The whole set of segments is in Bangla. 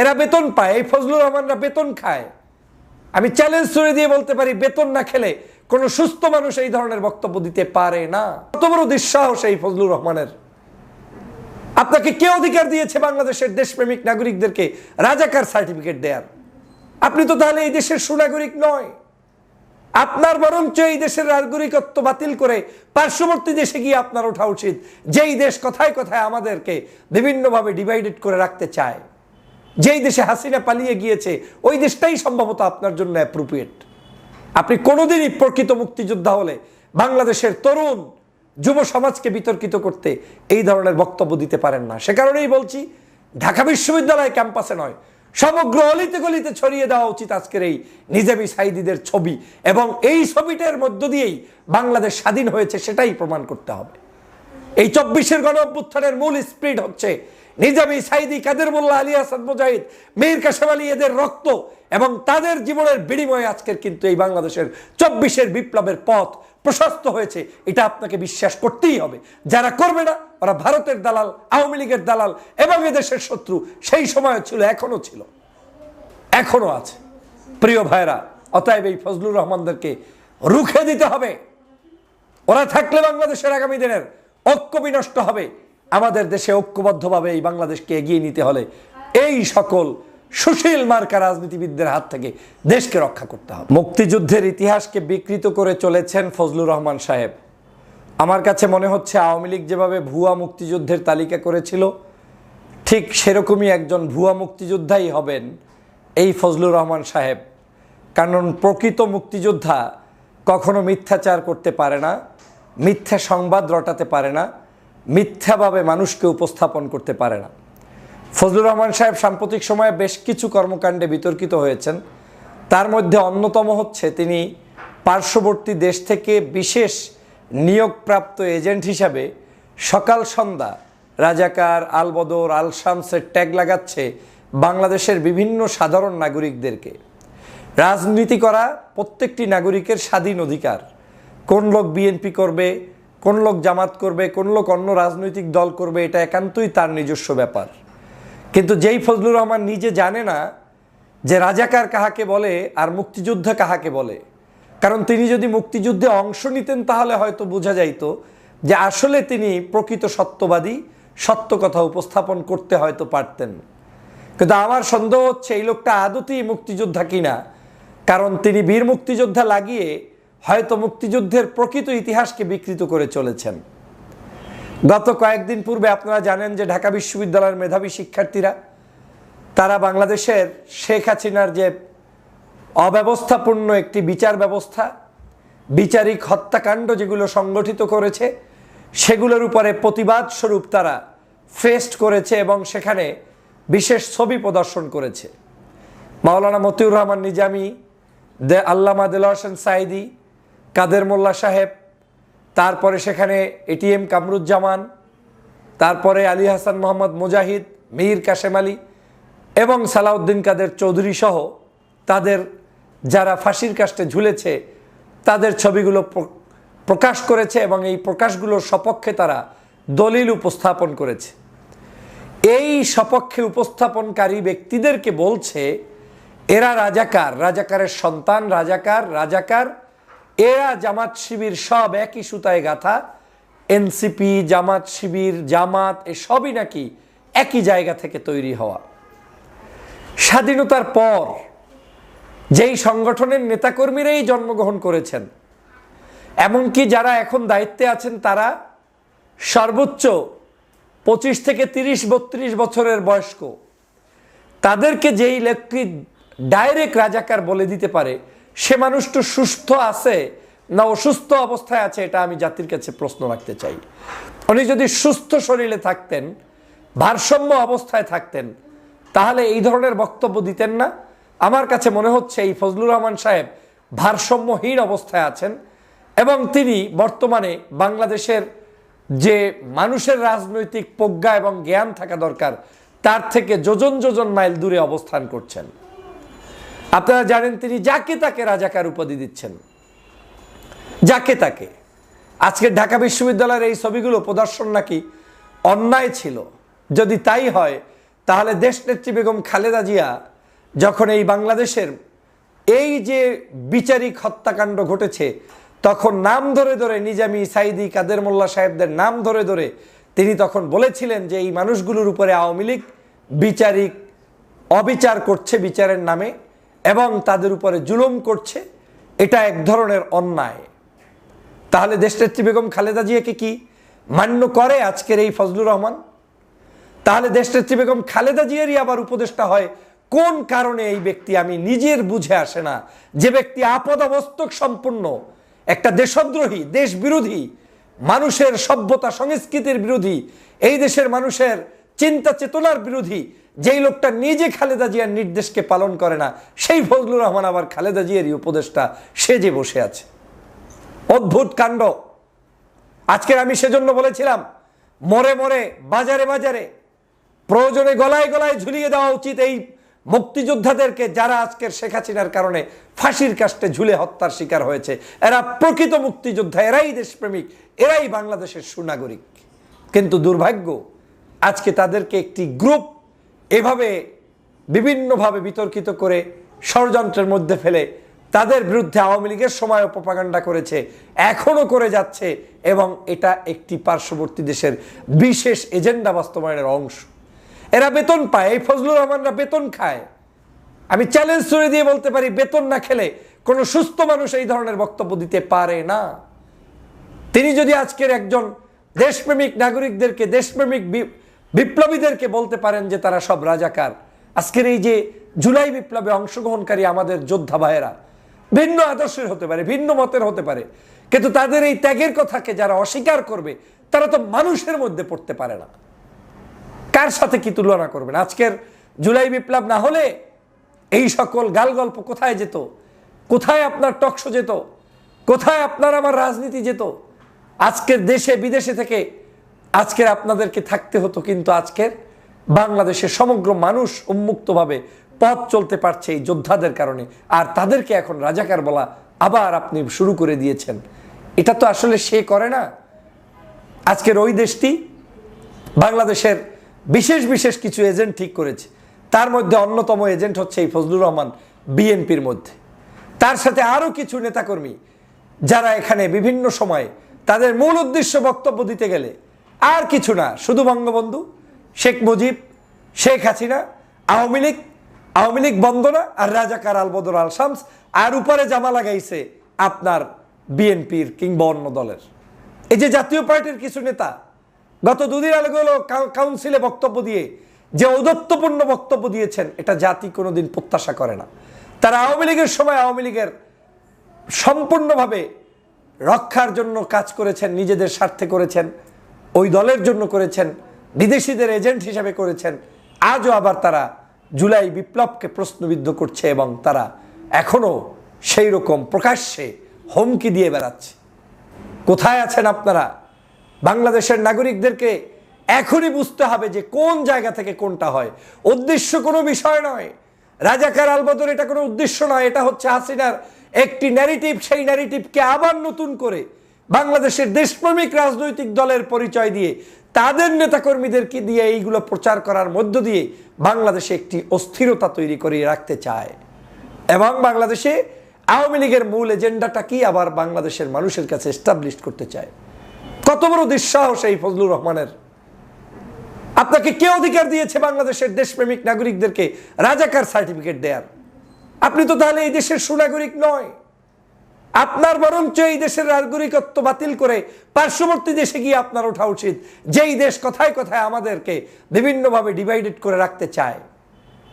এরা বেতন পায়, এই ফজলুর রহমানরা বেতন খায়। আমি চ্যালেঞ্জ করে দিয়ে বলতে পারি, বেতন না খেলে কোনো সুস্থ মানুষ এই ধরনের বক্তব্য দিতে পারে না। কত বড় দুঃসাহস এই ফজলুর রহমানের। আপনাকে কে অধিকার দিয়েছে বাংলাদেশের দেশপ্রেমিক নাগরিকদেরকে রাজাকার সার্টিফিকেট দেয়ার? আপনি তো তাহলে এই দেশের সুনাগরিক নয়। আপনার বরঞ্চ এই দেশের নাগরিকত্ব বাতিল করে পার্শ্ববর্তী দেশে গিয়ে আপনার ওঠা উচিত। যেই দেশ কথায় কথায় আমাদেরকে বিভিন্নভাবে ডিভাইডেড করে রাখতে চায়। যেই দেশে হাসিনা পালিয়ে গিয়েছে, ওই দেশটাই সম্ভবত আপনার জন্য অ্যাপ্রোপ্রিয়েট আপনি কোনোদিনই প্রকৃত মুক্তিযোদ্ধা হলে বাংলাদেশের তরুণ যুব সমাজকে বিতর্কিত করতে এই ধরনের বক্তব্য দিতে পারেন না। সে কারণেই বলছি, ঢাকা বিশ্ববিদ্যালয় ক্যাম্পাসে নয়, সমগ্র অলিতে গলিতে ছড়িয়ে দেওয়া উচিত আজকের এই নিজামী সাইদিদের ছবি এবং এই ছবিটার মধ্য দিয়েই বাংলাদেশ স্বাধীন হয়েছে সেটাই প্রমাণ করতে হবে। এই চব্বিশের গণ অভ্যুত্থানের মূল স্পিরিট হচ্ছে নিজামী সাইদি কাদের মোল্লা আলী হাসান মুজাহিদ, মীর কাসেম আলী, এদের রক্ত এবং তাদের জীবনের বিনিময়ে আজকের কিন্তু এই বাংলাদেশের চব্বিশের বিপ্লবের পথ প্রশস্ত হয়েছে। এটা আপনাকে বিশ্বাস করতেই হবে। যারা করবে না, ওরা ভারতের দালাল, আওয়ামী লীগের দালাল এবং এদেশের শত্রু, সেই সময় ছিল, এখনও ছিল। এখনও আছে। প্রিয় ভাইরা অতএব এই ফজলুর রহমানদেরকে রুখে দিতে হবে। ওরা থাকলে বাংলাদেশের আগামী দিনের ঐক্য বিনষ্ট হবে। আমাদের দেশে ঐক্যবদ্ধভাবে এই বাংলাদেশকে এগিয়ে নিতে হলে এই সকল সুশীল মার্কা রাজনীতিবিদদের হাত থেকে দেশকে রক্ষা করতে হবে। মুক্তিযুদ্ধের ইতিহাসকে বিকৃত করে চলেছেন ফজলুর রহমান সাহেব। আমার কাছে মনে হচ্ছে আওয়ামী লীগ যেভাবে ভুয়া মুক্তিযুদ্ধের তালিকা করেছিল, ঠিক সেরকমই একজন ভুয়া মুক্তিযোদ্ধাই হবেন এই ফজলুর রহমান সাহেব। কারণ প্রকৃত মুক্তিযোদ্ধা কখনো মিথ্যাচার করতে পারে না, মিথ্যা সংবাদ রটাতে পারে না মিথ্যাভাবে মানুষকে উপস্থাপন করতে পারে না। ফজলুর রহমান সাহেব সাম্প্রতিক সময়ে বেশ কিছু কর্মকাণ্ডে বিতর্কিত হয়েছেন। তার মধ্যে অন্যতম হচ্ছে তিনি পার্শ্ববর্তী দেশ থেকে বিশেষ নিয়োগপ্রাপ্ত এজেন্ট হিসাবে সকাল সন্ধ্যা রাজাকার আলবদর আল শামসের ট্যাগ লাগাচ্ছে বাংলাদেশের বিভিন্ন সাধারণ নাগরিকদেরকে। রাজনীতি করা প্রত্যেকটি নাগরিকের স্বাধীন অধিকার। কোন লোক বিএনপি করবে কোন লোক জামাত করবে, কোন লোক অন্য রাজনৈতিক দল করবে, এটা একান্তই তার নিজস্ব ব্যাপার। কিন্তু যেই ফজলুর রহমান নিজে জানে না যে রাজাকার কাহাকে বলে আর মুক্তিযোদ্ধা কাহাকে বলে, কারণ তিনি যদি মুক্তিযুদ্ধে অংশ নিতেন তাহলে হয়তো বোঝা যাইতো যে আসলে তিনি প্রকৃত সত্যবাদী, সত্য কথা উপস্থাপন করতে হয়তো পারতেন। কিন্তু আমার সন্দেহ হচ্ছে এই লোকটা আদতেই মুক্তিযোদ্ধা কিনা, কারণ তিনি বীর মুক্তিযোদ্ধা লাগিয়ে হয়তো মুক্তিযুদ্ধের প্রকৃত ইতিহাসকে বিকৃত করে চলেছেন। গত কয়েকদিন পূর্বে আপনারা জানেন যে ঢাকা বিশ্ববিদ্যালয়ের মেধাবী শিক্ষার্থীরা, তারা বাংলাদেশের শেখ হাসিনার যে অব্যবস্থাপূর্ণ একটি বিচার ব্যবস্থা, বিচারিক হত্যাকাণ্ড যেগুলো সংগঠিত করেছে, সেগুলোর উপরে প্রতিবাদ স্বরূপ তারা ফেস্ট করেছে এবং সেখানে বিশেষ ছবি প্রদর্শন করেছে। মাওলানা মতিউর রহমান নিজামী, দে আল্লামা দেল সাইদি কাদের মোল্লা সাহেব, তারপরে সেখানে এটিএম কামরুজ্জামান, তারপরে আলী হাসান মোহাম্মদ মুজাহিদ, মীর কাশেম আলী এবং সালাউদ্দিন কাদের চৌধুরী সহ তাদের যারা ফাঁসির কাষ্টে ঝুলেছে, তাদের ছবিগুলো প্রকাশ করেছে এবং এই প্রকাশগুলোর সপক্ষে তারা দলিল উপস্থাপন করেছে। এই সপক্ষে উপস্থাপনকারী ব্যক্তিদেরকে বলছে, এরা রাজাকার, রাজাকারের সন্তান, রাজাকার রাজাকার এরা জামাত শিবির সব একই সুতায় গাথা। এনসিপি, জামাত শিবির, জামাত, এসবই নাকি একই জায়গা থেকে তৈরি হওয়া। স্বাধীনতার পর যেই সংগঠনের নেতাকর্মীরাই জন্মগ্রহণ করেছেন, এমনকি যারা এখন দায়িত্বে আছেন তারা সর্বোচ্চ পঁচিশ থেকে তিরিশ, বত্রিশ বছরের বয়স্ক। তাদেরকে যেই ব্যক্তি ডাইরেক্ট রাজাকার বলে দিতে পারে সে মানুষটা সুস্থ আছে না অসুস্থ অবস্থায় আছে, এটা আমি জাতির কাছে প্রশ্ন রাখতে চাই। উনি যদি সুস্থ শরীরে থাকতেন, ভারসাম্য অবস্থায় থাকতেন, তাহলে এই ধরনের বক্তব্য দিতেন না? আমার কাছে মনে হচ্ছে এই ফজলুর রহমান সাহেব ভারসাম্যহীন অবস্থায় আছেন এবং তিনি বর্তমানে বাংলাদেশের যে মানুষের রাজনৈতিক প্রজ্ঞা এবং জ্ঞান থাকা দরকার, তার থেকে যোজন যোজন মাইল দূরে অবস্থান করছেন। আপনারা জানেন তিনি যাকে তাকে রাজাকার উপাধি দিচ্ছেন। যাকে তাকে। আজকে ঢাকা বিশ্ববিদ্যালয়ের এই ছবিগুলো প্রদর্শন নাকি অন্যায় ছিল। যদি তাই হয়, তাহলে দেশ নেত্রী বেগম খালেদা জিয়া যখন এই বাংলাদেশের এই যে বিচারিক হত্যাকাণ্ড ঘটেছে, তখন নাম ধরে ধরে নিজামি সাইদি কাদের মোল্লা সাহেবদের নাম ধরে ধরে তিনি তখন বলেছিলেন যে এই মানুষগুলোর উপরে আওয়ামী লীগ বিচারিক অবিচার করছে বিচারের নামে। এবং তাদের উপরে জুলুম করছে, এটা এক ধরনের অন্যায়। তাহলে দেশনেত্রী বেগম খালেদা জিয়াকে কি মান্য করে আজকের এই ফজলুর রহমান? তাহলে দেশনেত্রী বেগম খালেদা জিয়ারই আবার উপদেষ্টা হয়, কোন কারণে এই ব্যক্তি আমি নিজের বুঝে আসে না? যে ব্যক্তি আপদ অবস্তক সম্পূর্ণ, একটা দেশদ্রোহী দেশ বিরোধী মানুষের সভ্যতা, সংস্কৃতির বিরোধী, এই দেশের মানুষের চিন্তা চেতনার বিরোধী যেই লোকটা নিজে খালেদা জিয়ার নির্দেশকে পালন করে না, সেই ফজলুর রহমান আবার খালেদা জিয়ারই উপদেষ্টা সেজে বসে আছে। অদ্ভুত কাণ্ড। আজকের আমি সেজন্য বলেছিলাম, মরে মরে, বাজারে বাজারে, প্রয়োজনে গলায় গলায় ঝুলিয়ে দেওয়া উচিত এই মুক্তিযোদ্ধাদেরকে যারা আজকের শেখ হাসিনার কারণে ফাঁসির কাষ্টে ঝুলে হত্যার শিকার হয়েছে। এরা প্রকৃত মুক্তিযোদ্ধা, এরাই দেশপ্রেমিক, এরাই বাংলাদেশের সুনাগরিক। কিন্তু দুর্ভাগ্য, আজকে তাদেরকে একটি গ্রুপ এভাবে বিভিন্নভাবে বিতর্কিত করে ষড়যন্ত্রের মধ্যে ফেলে তাদের বিরুদ্ধে আওয়ামী লীগের সময় প্রপাগান্ডা করেছে, এখনও করে যাচ্ছে এবং এটা একটি পার্শ্ববর্তী দেশের বিশেষ এজেন্ডা বাস্তবায়নের অংশ। এরা বেতন পায়, এই ফজলুর রহমানরা বেতন খায়। আমি চ্যালেঞ্জ করে দিয়ে বলতে পারি, বেতন না খেলে কোনো সুস্থ মানুষ এই ধরনের বক্তব্য দিতে পারে না। তিনি যদি আজকের একজন দেশপ্রেমিক নাগরিকদেরকে, দেশপ্রেমিক বিপ্লবীদেরকে বলতে পারেন যে তারা সব রাজাকার। আজকের এই যে জুলাই বিপ্লবে অংশগ্রহণকারী আমাদের যোদ্ধা ভাইয়েরা, ভিন্ন আদর্শের হতে পারে, ভিন্ন মতের হতে পারে, কিন্তু তাদের এই ত্যাগের কথাকে যারা অস্বীকার করবে, তারা তো মানুষের মধ্যে পড়তে পারে না। কার সাথে কি তুলনা করবেন? আজকের জুলাই বিপ্লব না হলে এই সকল গাল গল্প কোথায় যেত? কোথায় আপনার টকশো যেত? কোথায় আপনার আমার রাজনীতি যেত? আজকের দেশে, বিদেশে থেকে আজকের আপনাদেরকে থাকতে হতো কিন্তু আজকের বাংলাদেশের সমগ্র মানুষ উন্মুক্তভাবে পথ চলতে পারছে এই যোদ্ধাদের কারণে। আর তাদেরকে এখন রাজাকার বলা আবার আপনি শুরু করে দিয়েছেন। এটা তো আসলে সে করে না। আজকের ওই দেশটি বাংলাদেশের বিশেষ বিশেষ কিছু এজেন্ট ঠিক করেছে। তার মধ্যে অন্যতম এজেন্ট হচ্ছে এই ফজলুর রহমান বিএনপির মধ্যে। তার সাথে আরও কিছু নেতাকর্মী যারা এখানে বিভিন্ন সময়ে তাদের মূল উদ্দেশ্য বক্তব্য দিতে গেলে আর কিছু না। শুধু বঙ্গবন্ধু, শেখ মুজিব, শেখ হাসিনা, আওয়ামী লীগ আওয়ামী লীগ বন্দনা আর রাজাকার আল বদর আল শামস, আর উপরে জামা লাগাইছে আপনার বিএনপির কিংবা অন্য দলের। এই যে জাতীয় পার্টির কিছু নেতা, গত দুদিন আগে হলো কাউন্সিলে বক্তব্য দিয়ে যে ঔদত্তপূর্ণ বক্তব্য দিয়েছেন, এটা জাতি কোনোদিন প্রত্যাশা করে না। তারা আওয়ামী লীগের সময় আওয়ামী লীগের সম্পূর্ণভাবে রক্ষার জন্য কাজ করেছেন, নিজেদের স্বার্থে করেছেন। ওই দলের জন্য করেছেন, বিদেশিদের এজেন্ট হিসাবে করেছেন। আজও আবার তারা জুলাই বিপ্লবকে প্রশ্নবিদ্ধ করছে এবং তারা এখনও সেই রকম প্রকাশ্যে হুমকি দিয়ে বেড়াচ্ছে। কোথায় আছেন আপনারা? বাংলাদেশের নাগরিকদেরকে এখনই বুঝতে হবে যে কোন জায়গা থেকে কোনটা হয়। উদ্দেশ্য কোনো বিষয় নয়। রাজাকার আলবদর এটা কোনো উদ্দেশ্য নয়, এটা হচ্ছে হাসিনার একটি ন্যারেটিভ সেই ন্যারেটিভকে আবার নতুন করে বাংলাদেশের দেশপ্রেমিক রাজনৈতিক দলের পরিচয় দিয়ে, তাদের নেতাকর্মীদেরকে দিয়ে এইগুলো প্রচার করার মধ্য দিয়ে বাংলাদেশে একটি অস্থিরতা তৈরি করে রাখতে চায়। এবং বাংলাদেশে আওয়ামী লীগের মূল এজেন্ডাটা কি আবার বাংলাদেশের মানুষের কাছে এস্টাবলিশ করতে চায়? কত বড় দুঃসাহস এই ফজলুর রহমানের। আপনাকে কে অধিকার দিয়েছে বাংলাদেশের দেশপ্রেমিক নাগরিকদেরকে রাজাকার সার্টিফিকেট দেয়ার? আপনি তো তাহলে এই দেশের সুনাগরিক নয়। আপনার বরঞ্চ এই দেশের নাগরিকত্ব বাতিল করে পার্শ্ববর্তী দেশে গিয়ে আপনার ওঠা উচিত। যেই দেশ কথায় কথায় আমাদেরকে বিভিন্নভাবে ডিভাইডেড করে রাখতে চায়,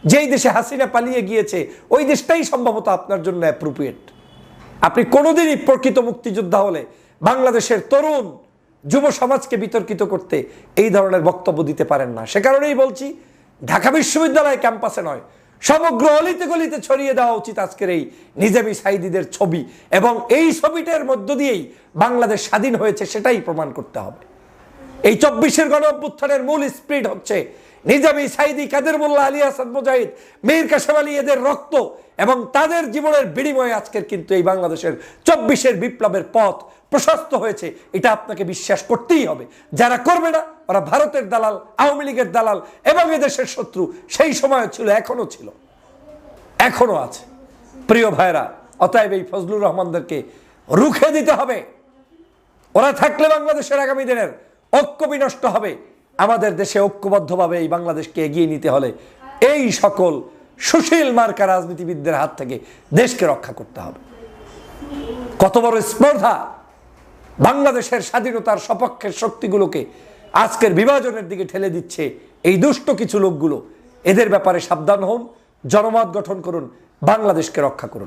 যেই দেশে হাসিনা পালিয়ে গিয়েছে, ওই দেশটাই সম্ভবত আপনার জন্য অ্যাপ্রোপ্রিয়েট আপনি কোনোদিনই প্রকৃত মুক্তিযোদ্ধা হলে বাংলাদেশের তরুণ যুব সমাজকে বিতর্কিত করতে এই ধরনের বক্তব্য দিতে পারেন না। সে কারণেই বলছি, ঢাকা বিশ্ববিদ্যালয় ক্যাম্পাসে নয় সমগ্র অলিতে গলিতে ছড়িয়ে দেওয়া উচিত আজকের এই নিজামী সাইদিদের ছবি। এবং এই ছবিটার মধ্য দিয়েই বাংলাদেশ স্বাধীন হয়েছে সেটাই প্রমাণ করতে হবে। এই চব্বিশের গণ অভ্যুত্থানের মূল স্পিরিট হচ্ছে নিজামী সাইদি কাদের মোল্লা আলী হাসান মুজাহিদ, মীর কাসেম আলী, এদের রক্ত এবং তাদের জীবনের বিনিময়ে আজকের কিন্তু এই বাংলাদেশের চব্বিশের বিপ্লবের পথ প্রশস্ত হয়েছে, এটা আপনাকে বিশ্বাস করতেই হবে। যারা করবে না, ওরা ভারতের দালাল, আওয়ামী লীগের দালাল এবং এদেশের শত্রু, সেই সময় ছিল এখনও ছিল। এখনও আছে। প্রিয় ভাইরা অতএব এই ফজলুর রহমানদেরকে রুখে দিতে হবে। ওরা থাকলে বাংলাদেশের আগামী দিনের ঐক্য বিনষ্ট হবে। আমাদের দেশে ঐক্যবদ্ধভাবে এই বাংলাদেশকে এগিয়ে নিতে হলে এই সকল সুশীল মার্কা রাজনীতিবিদদের হাত থেকে দেশকে রক্ষা করতে হবে। কত বড় স্পর্ধা! বাংলাদেশের স্বাধীনতার সপক্ষের শক্তিগুলোকে আজকের বিভাজনের দিকে ঠেলে দিচ্ছে এই দুষ্ট কিছু লোকগুলো। এদের ব্যাপারে সাবধান হন, জনমত গঠন করুন, বাংলাদেশকে রক্ষা করুন।